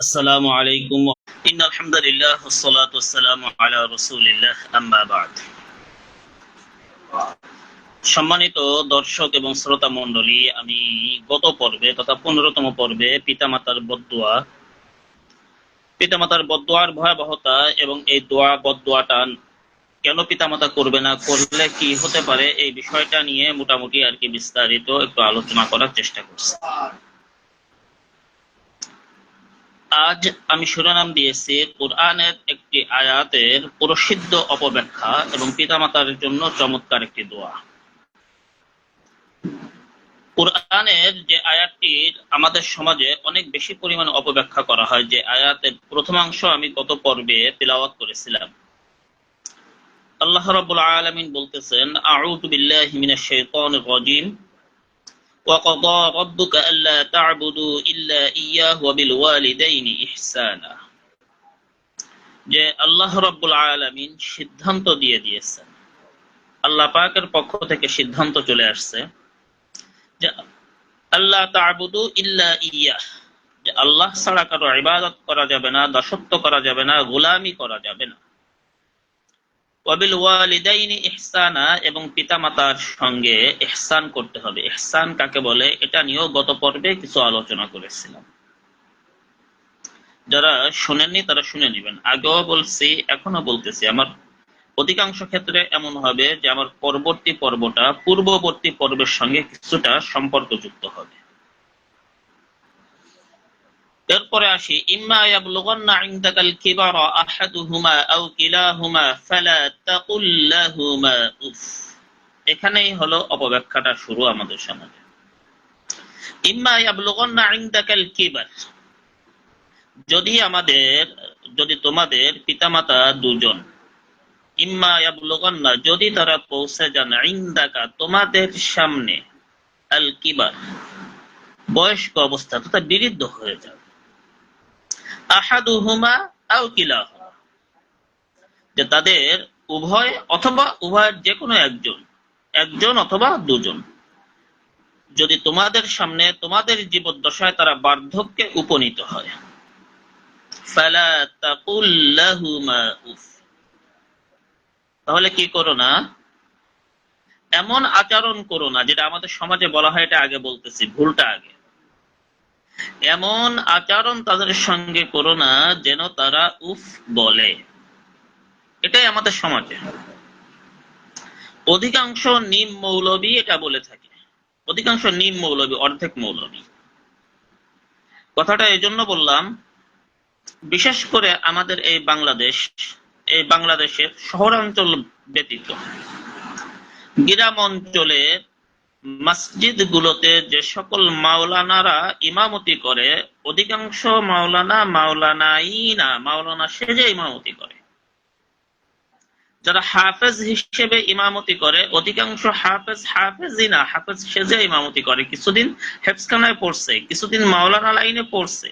السلام عليكم إن الحمد لله والصلاة والسلام على رسول الله أما بعد সম্মানিত দর্শক এবং শ্রোতা মণ্ডলী আমি গত পর্বে তথা পনেরোতম পর্বে পিতামাতার বদুয়া পিতামাতার বদুয়ার ভয়াবহতা এবং এই দোয়া বদুয়াটা কেন পিতামাতা করবে না করলে কি হতে পারে এই বিষয়টা নিয়ে মোটামুটি আর কি বিস্তারিত একটু আলোচনা করার চেষ্টা করছি আজ আমি শিরোনাম দিয়েছি কোরআনের একটি আয়াতের প্রসিদ্ধ অপব্যাখ্যা এবং পিতামাতার জন্য চমৎকার একটি দোয়া। কোরআনের যে আয়াতটির আমাদের সমাজে অনেক বেশি পরিমাণে অপব্যাখ্যা করা হয়, যে আয়াতের প্রথমাংশ আমি গত পর্বে তিলাওয়াত করেছিলাম। আল্লাহ রাব্বুল আলামিন বলতেছেন, আউযু বিল্লাহি মিনাশ শাইতানির রাজিম। وقضى ربك ألا تعبدوا إلا إياه وبالوالدين إحسانا যে আল্লাহ রব্বুল আলামিন সিদ্ধান্ত দিয়ে দিয়েছেন আল্লাহ পাকের পক্ষ থেকে সিদ্ধান্ত চলে আসছে যে আল্লাহ তাবুদু ইল্লা ইয়া যে আল্লাহ ছাড়া কারো ইবাদত করা যাবে না দাসত্ব করা যাবে না গোলামি করা যাবে না ওয়াবিল ওয়ালিদাইনি এবং পিতামাতার সঙ্গে ইহসান করতে হবে। ইহসান কাকে বলে? এটা নিয়েও গত পর্বে কিছু আলোচনা করেছিলাম। যারা শুনেননি তারা শুনে নেবেন। আগেও বলছি এখনও বলতেছি, আমার অধিকাংশ ক্ষেত্রে এমন হবে যে আমার পরবর্তী পর্বটা পূর্ববর্তী পর্বের সঙ্গে কিছুটা সম্পর্কযুক্ত হবে। এরপরে আসি, ইম্মা এখানেই হলো অপব্যাখ্যাটা শুরু আমাদের সমাজে। ইম্মা যদি আমাদের, যদি তোমাদের পিতামাতা দুজন, ইম্মা যদি তারা পৌঁছে যান ইনদাকা তোমাদের সামনে আল কিবার, বয়স্ক অবস্থা তথা বিরুদ্ধ হয়ে যাবে। যে তাদের উভয় অথবা উভয়ের যে কোনো একজন একজন অথবা দুজন। যদি তোমাদের সামনে তোমাদের জীবদ্দশায় তারা বার্ধক্যে উপনীত হয়। তাহলে কি করো না? এমন আচরণ করো না, যেটা আমাদের সমাজে বলা হয় এটা আগে বলতেছি, ভুলটা আগে। এমন আচরণ তাদের সঙ্গে করো না যেন তারা উফ বলে। এটাই আমাদের সমাজে। অধিকাংশ নিম মৌলবী এটা বলে থাকে। অধিকাংশ নিম মৌলবী, অর্ধেক মৌলবী। কথাটা এই জন্য বললাম, বিশেষ করে আমাদের এই বাংলাদেশ, এই বাংলাদেশের শহরাঞ্চল ব্যতীত। গ্রাম অঞ্চলের মসজিদ গুলোতে যে সকল মাওলানারা ইমামতি করে, অধিকাংশ মাওলানা মাওলানাই না, মাওলানা সেজে ইমামতি করে। যারা হাফেজ হিসেবে ইমামতি করে, অধিকাংশ হাফেজ হাফেজই না, হাফেজ সেজে ইমামতি করে। কিছুদিন হেফসখানায় পড়ছে, কিছুদিন মাওলানা লাইনে পড়ছে।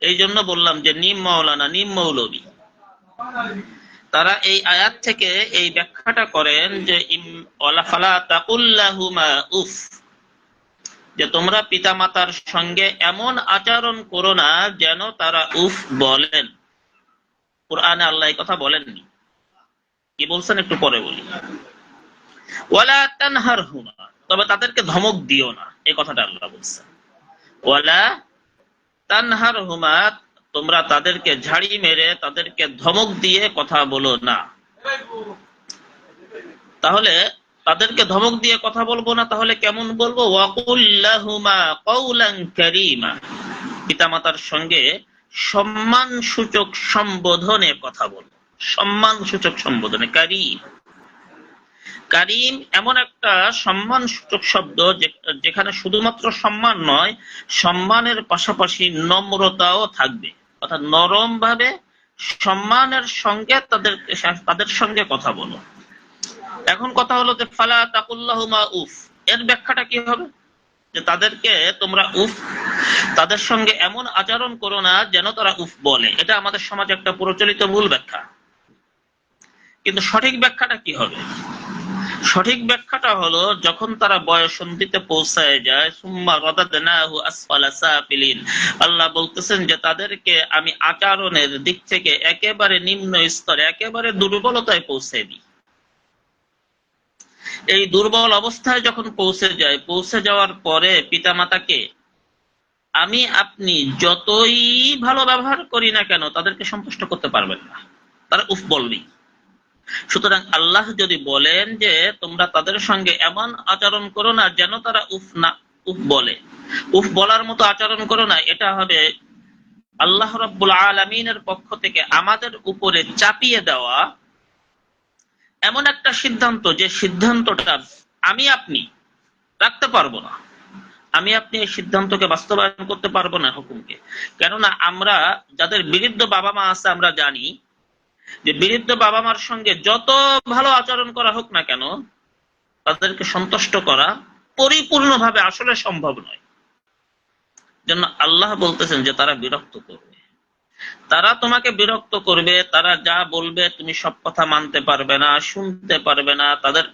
এই জন্য বললাম যে, নিম মাওলানা, নিম মৌলবী। তারা এই আয়াত থেকে এই ব্যাখ্যাটা করেন যে উফ, যে তোমরা পিতামাতার সঙ্গে এমন আচরণ করো না যেন তারা উফ বলেন। কোরআনে আল্লাহ কথা বলেননি। কি বলছেন একটু পরে বলি। ওয়ালা হুমা তবে তাদেরকে ধমক দিও না, এই কথাটা আল্লাহ বলছেন। ওয়ালা তানহার হুমা তোমরা তাদেরকে ঝাড়ি মেরে তাদেরকে ধমক দিয়ে কথা বলো না। তাহলে তাদেরকে ধমক দিয়ে কথা বলব না, তাহলে কেমন বলব? ওয়াকুল্লাহুমা কারীমা। পিতামাতার সঙ্গে সম্মান সূচক সম্বোধনে কথা বলব সম্মান সূচক সম্বোধনে, কারিম। কারিম এমন একটা সম্মান সূচক শব্দ যেখানে শুধুমাত্র সম্মান নয়, সম্মানের পাশাপাশি নম্রতাও থাকবে। অর্থাৎ নরম ভাবে সম্মানের সঙ্গে তাদের তাদের সঙ্গে কথা বলো। এখন কথা হলো যে, ফালা তাকুল্লাহুমা উফ। এর ব্যাখ্যাটা কি হবে? যে তাদেরকে তোমরা উফ, তাদের সঙ্গে এমন আচরণ করো না যেন তারা উফ বলে। এটা আমাদের সমাজে একটা প্রচলিত ভুল ব্যাখ্যা। কিন্তু সঠিক ব্যাখ্যাটা কি হবে? সঠিক ব্যাখ্যাটা হলো, যখন তারা বয়সন্ধিতে পৌঁছায় যায়, সুম্মা রাদাদনাহু আসফালা সাফিলিন। আল্লাহ বলতেছেন যে, তাদেরকে আমি আচরণের দিক থেকে একেবারে নিম্ন স্তরে, একেবারে দুর্বলতায় পৌঁছে দিই। এই দুর্বল অবস্থায় যখন পৌঁছে যায়, পৌঁছে যাওয়ার পরে পিতামাতাকে আমি, আপনি যতই ভালো ব্যবহার করি না কেন, তাদেরকে সন্তুষ্ট করতে পারবেন না। তারা উফ বলবেই। সুতরাং আল্লাহ যদি বলেন যে তোমরা তাদের সঙ্গে এমন আচরণ করো না যেন তারা উফ না, উফ বলে। উফ বলার মতো আচরণ করো না, এটা হবে আল্লাহ রব্বুল আলমিনের পক্ষ থেকে আমাদের উপরে চাপিয়ে দেওয়া এমন একটা সিদ্ধান্ত যে সিদ্ধান্তটা আমি আপনি রাখতে পারব না। আমি আপনি এই সিদ্ধান্তকে বাস্তবায়ন করতে পারব না হুকুমকে। কেননা আমরা যাদের বিরুদ্ধ বাবা মা আছে আমরা জানি যে বিরুদ্ধ বাবা মার সঙ্গে যত ভালো আচরণ করা হোক না কেন, তাদেরকে সন্তুষ্ট করা পরিপূর্ণভাবে আসলে সম্ভব নয়। জন্য আল্লাহ বলতেছেন যে তারা বিরক্ত করবে। তারা তোমাকে বিরক্ত করবে, তারা যা বলবে তুমি সব কথা মানতে পারবে না, শুনতে পারবে না। তাদের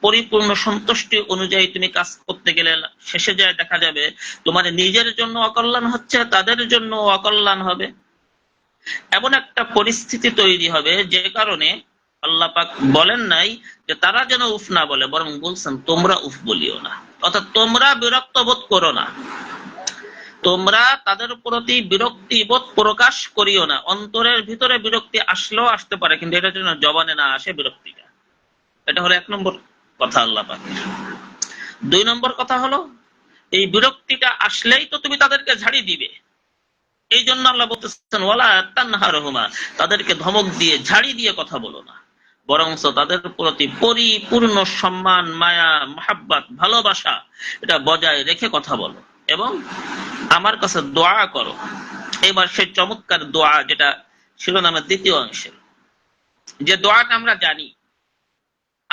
পরিপূর্ণ সন্তুষ্টি অনুযায়ী তুমি কাজ করতে গেলে শেষে যায় দেখা যাবে তোমার নিজের জন্য অকল্যাণ হচ্ছে, তাদের জন্য অকল্যাণ হবে। এমন একটা পরিস্থিতি তৈরি হবে যে কারণে আল্লাহ পাক বলেন নাই যে তারা যেন উফ না বলে, বরং বলছেন, তোমরা উফ বলিও না। অর্থাৎ তোমরা বিরক্ত বোধ করো না। তোমরা তাদের প্রতি বিরক্তি বোধ প্রকাশ করিও না। অন্তরের ভিতরে বিরক্তি আসলেও আসতে পারে, কিন্তু এটার জন্য জবানে না আসে বিরক্তিটা। এটা হলো এক নম্বর কথা আল্লাহ পাকের দুই নম্বর কথা হলো, এই বিরক্তিটা আসলেই তো তুমি তাদেরকে ঝাড়ি দিবে। এই জন্য আল্লাহ বলতেছেন, ওয়ালা তানহারহুমা তাদেরকে ধমক দিয়ে, ঝাড়ি দিয়ে কথা বলো না। বরঞ্চ তাদের প্রতি পরিপূর্ণ সম্মান, মায়া, মহাব্বাত, ভালোবাসা, এটা বজায় রেখে কথা বলো এবং আমার কাছে দোয়া করো। এবার সেই চমৎকার দোয়া যেটা শিরোনামের দ্বিতীয় অংশে যে দোয়াটা আমরা জানি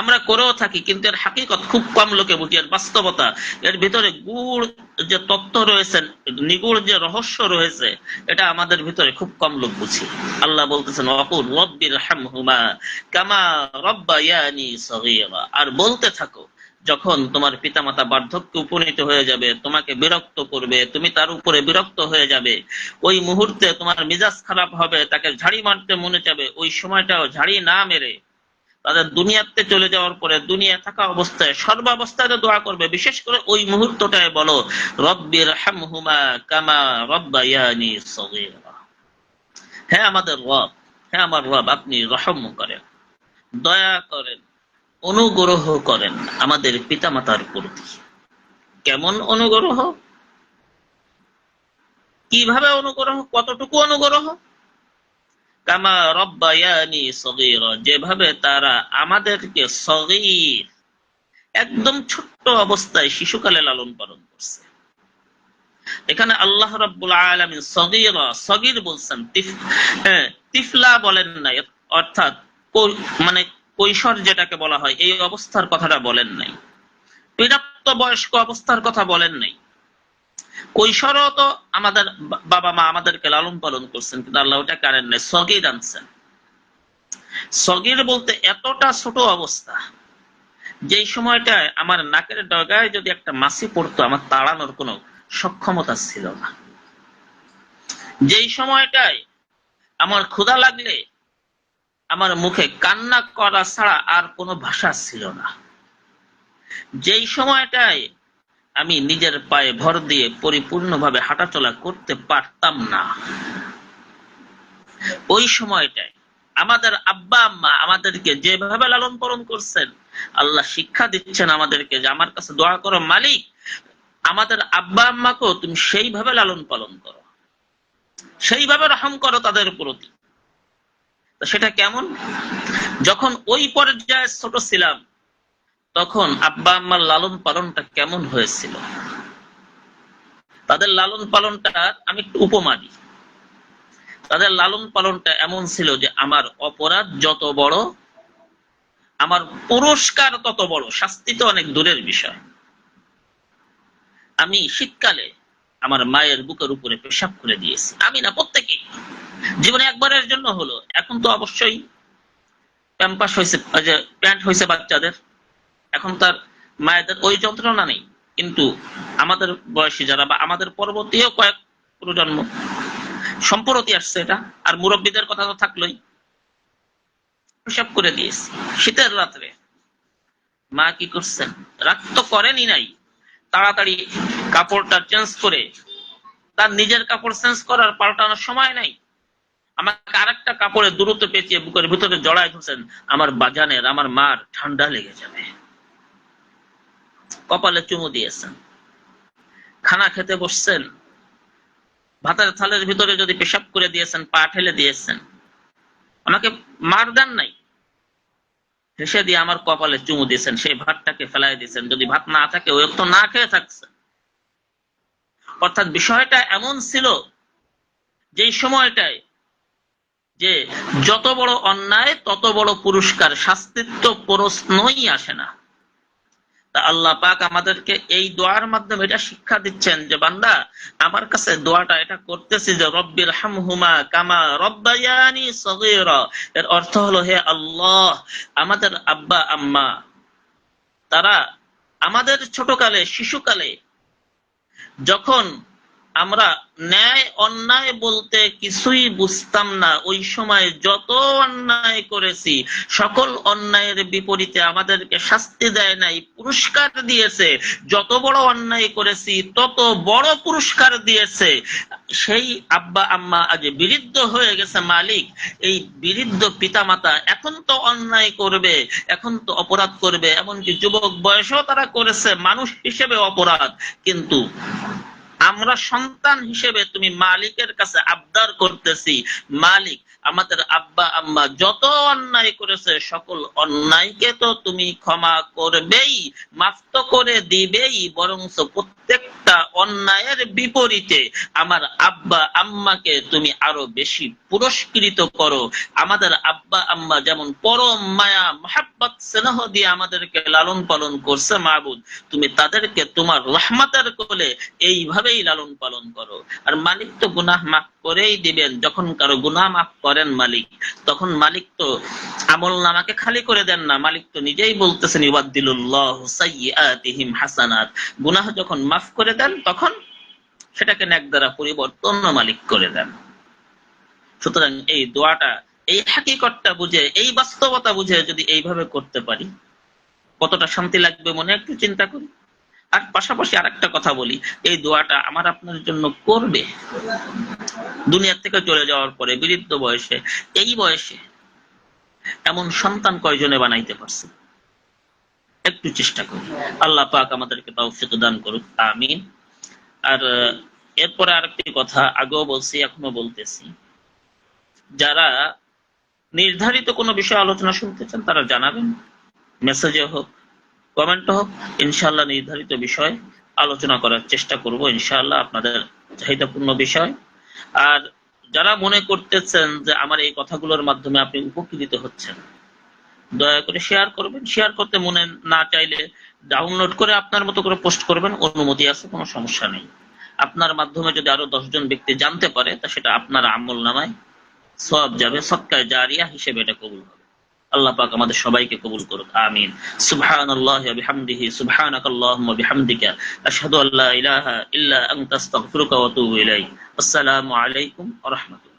আমরা করেও থাকি, কিন্তু এর হাকিকত খুব কম লোকে বুঝি। এর বাস্তবতা, এর ভিতরে গুড় যে তত্ত্ব রয়েছে, নিগুড় যে রহস্য রয়েছে, এটা আমাদের ভিতরে খুব কম লোক বুঝি। আল্লাহ বলতেছেন অকুর রব্বির কামা আর বলতে থাকো, যখন তোমার পিতামাতা বার্ধক্যে উপনীত হয়ে যাবে, তোমাকে বিরক্ত করবে, তুমি তার উপরে বিরক্ত হয়ে যাবে, ওই মুহূর্তে তোমার মিজাজ খারাপ হবে, তাকে ঝাড়ি মারতে মনে যাবে ওই সময়টাও ঝাড়ি না মেরে তাদের দুনিয়াতে চলে যাওয়ার পরে দুনিয়া থাকা অবস্থায় সর্বাবস্থায় দোয়া করবে। বিশেষ করে ওই মুহূর্তটায় বলো রব্বির হামহুমা কামা রব্বায়ানি সগীরা। হ্যাঁ আমাদের রব হ্যাঁ আমার রব, আপনি রহম করেন, দয়া করেন, অনুগ্রহ করেন আমাদের পিতামাতার প্রতি। কেমন অনুগ্রহ? কীভাবে অনুগ্রহ? কতটুকু অনুগ্রহ? কামা রব্বায়ানি সগীর যেভাবে তারা আমাদেরকে সগীর একদম ছোট্ট অবস্থায় শিশুকালে লালন পালন করছে। এখানে আল্লাহ রাব্বুল আলামিন সগীর সগীর বলছেন হ্যাঁ, তিফলা বলেন নাই অর্থাৎ মানে কৈশোর যেটাকে বলা হয় এই অবস্থার কথাটা বলেন নাই। প্রাপ্ত বয়স্ক অবস্থার কথা বলেন নাই। কৈশোরও তো আমাদের বাবা মা আমাদেরকে লালন পালন করছেন, কিন্তু আল্লাহ ওটা কারেন নাই, সগির আনছেন। সগির বলতে এতটা ছোট অবস্থা, যেই সময়টায় আমার নাকের ডগায় যদি একটা মাসি পড়তো, আমার তাড়ানোর কোনো সক্ষমতা ছিল না। যেই সময়টায় আমার ক্ষুধা লাগলে, আমার মুখে কান্না করা ছাড়া আর কোনো ভাষা ছিল না। যেই সময়টায় আমি নিজের পায়ে ভর দিয়ে পরিপূর্ণভাবে হাঁটাচলা করতে পারতাম না। ওই সময়টায় আমাদের আব্বা, আম্মা আমাদেরকে যেভাবে লালন পালন করছেন, আল্লাহ শিক্ষা দিচ্ছেন আমাদেরকে যে আমার কাছে দোয়া করো, মালিক, আমাদের আব্বা, আম্মাকেও তুমি সেইভাবে লালন পালন করো। সেইভাবে রহম করো তাদের প্রতি। সেটা কেমন? যখন ওই পর্যায়ে ছোট ছিলাম তখন আব্বা আম্মার লালন পালনটা কেমন হয়েছিল? তাদের লালন পালনটা, আমি একটু উপমা দিই। তাদের লালন পালনটা এমন ছিল যে আমার অপরাধ যত বড়, আমার পুরস্কার তত বড়। শাস্তি তো অনেক দূরের বিষয়। আমি শীতকালে আমার মায়ের বুকের উপরে পেশাব করে দিয়েছি। আমি না, প্রত্যেকেই। জীবনে একবারের জন্য হলো। এখন তো অবশ্যই প্যাম্পাস হয়েছে প্যান্ট হয়েছে বাচ্চাদের। এখন তার মায়েদের ওই যন্ত্রণা নেই। কিন্তু আমাদের বয়সী যারা বা আমাদের পরবর্তীও কয়েক প্রজন্ম সম্পরতি আসছে এটা, আর মুরব্বীদের কথা তো থাকলোই। হিসাব করে দিয়েছি, শীতের রাত্রে মা কি করছেন? রাগ তো করেনি নাই। তাড়াতাড়ি কাপড়টা চেঞ্জ করে তার নিজের কাপড় চেঞ্জ করার পাল্টানোর সময় নাই। আমাকে আরেকটা কাপড়ে দূরত্ব পেঁচিয়ে বুকের ভিতরে জড়ায় ধরছেন, আমার বাজানের, আমার মার ঠান্ডা লেগে যাবে। কপালে চুমু দিয়েছেন। খানা খেতে বসছেন। ভাতের থালের ভিতরে যদি পেশাব করে দিয়েছেন, পা ঠেলে দিয়েছেন, আমাকে মার দেন নাই। হেসে দিয়ে আমার কপালে চুমু দিয়েছেন, সেই ভাতটাকে ফেলাই দিয়েছেন। যদি ভাত না থাকে ওই তো না খেয়ে থাকছে। অর্থাৎ বিষয়টা এমন ছিল যেই সময়টায় যে যত বড় অন্যায়, তত বড় পুরস্কার, শাস্তিত্ব প্রশ্নই আসে না। তা আল্লাহ পাক আমাদেরকে এই দোয়ার মাধ্যমে এটা শিক্ষা দিচ্ছেন যে, বান্দা, আমার কাছে দোয়াটা এটা করতেছি যে, রব্বির হামহুমা কামা রব্বায়ানি সগীরা। এর অর্থ হলো, হে আল্লাহ, আমাদের আব্বা, আম্মা, তারা আমাদের ছোটকালে, শিশুকালে যখন আমরা ন্যায় অন্যায় বলতে কিছুই বুঝতাম না। ওই সময় যত অন্যায় করেছি, সকল অন্যায়ের বিপরীতে আমাদেরকে শাস্তি দেয় নাই, পুরস্কার দিয়েছে। যত বড় অন্যায় করেছি, তত বড় পুরস্কার দিয়েছে। সেই আব্বা, আম্মা আজ বিরুদ্ধ হয়ে গেছে মালিক। এই বিরুদ্ধ পিতামাতা এখন তো অন্যায় করবে, এখন তো অপরাধ করবে। এমনকি যুবক বয়সেও তারা করেছে, মানুষ হিসেবে অপরাধ। কিন্তু আমরা সন্তান হিসেবে তুমি মালিকের কাছে আবদার করতেছি। মালিক আমাদের আব্বা, আম্মা যত অন্যায় করেছে, সকল অন্যায়কে তো তুমি ক্ষমা করবেই, মাফ তো করে দিবেই বরং প্রত্যেকটা অন্যায়ের বিপরীতে আমার আব্বা, আম্মাকে তুমি আরও বেশি পুরস্কৃত করো। আমাদের আব্বা, আম্মা যেমন পরম মায়া, মহাব্বত, স্নেহ দিয়ে আমাদেরকে লালন পালন করছে মাহবুদ, তুমি তাদেরকে তোমার রহমতের কোলে এইভাবেই লালন পালন করো। আর মালিক তো গুনাহ মাফ করেই দিবেন। যখন কারও গুনাহ মাফ করেন মালিক, তখন মালিক তো আমল নামাকে খালি করে দেন না। মালিক তো নিজেই বলতেছেন হাসানাত। গুনাহ যখন মাফ করে দেন, তখন সেটাকে ন্যাক দ্বারা পরিবর্তন মালিক করে দেন। সুতরাং এই দোয়াটা, এই হাকিকতটা বুঝে, এই বাস্তবতা বুঝে যদি এইভাবে করতে পারি, কতটা শান্তি লাগবে মনে একটু চিন্তা করি? আর পাশাপাশি আর একটা কথা বলি, এই দোয়াটা আমার আপনার জন্য করবে? দুনিয়ার থেকে চলে যাওয়ার পরে বৃদ্ধ বয়সে, এই বয়সে এমন সন্তান কয়জনে বানাইতে পারছে? একটু চেষ্টা করি আল্লাহ পাক আমাদেরকে তৌফিক দান করুক। আমিন। আর এরপরে আরেকটি কথা, আগেও বলছি, এখনও বলতেছি। যারা নির্ধারিত কোনো বিষয়ে আলোচনা শুনতে চান, তারা জানাবেন। মেসেজে হোক কমেন্ট হোক ইনশাল্লাহ নির্ধারিত বিষয় আলোচনা করার চেষ্টা করব। ইনশাল্লাহ আপনাদের চাহিদাপূর্ণ বিষয়। আর যারা মনে করতেছেন যে আমার এই কথাগুলোর মাধ্যমে আপনি উপকৃত হচ্ছেন, দয়া করে শেয়ার করবেন। শেয়ার করতে মনে না চাইলে ডাউনলোড করে আপনার মতো করে পোস্ট করবেন। অনুমতি আছে, কোনো সমস্যা নেই। আপনার মাধ্যমে যদি আরও দশজন ব্যক্তি জানতে পারে, তা সেটা আপনার আমল নামায়। সব যাবে সৎকার জারিয়া হিসেবে এটা কবুল হবে। আল্লাহ পাক আমাদের সবাইকে কবুল করুক, আমিন। সুবহানাল্লাহি ওয়া বিহামদিহি, সুবহানাকাল্লাহুম্মা বিহামদিকা, আশহাদু আল্লা ইলাহা ইল্লা আনতা, আস্তাগফিরুকা আসসালামু আলাইকুম ওয়া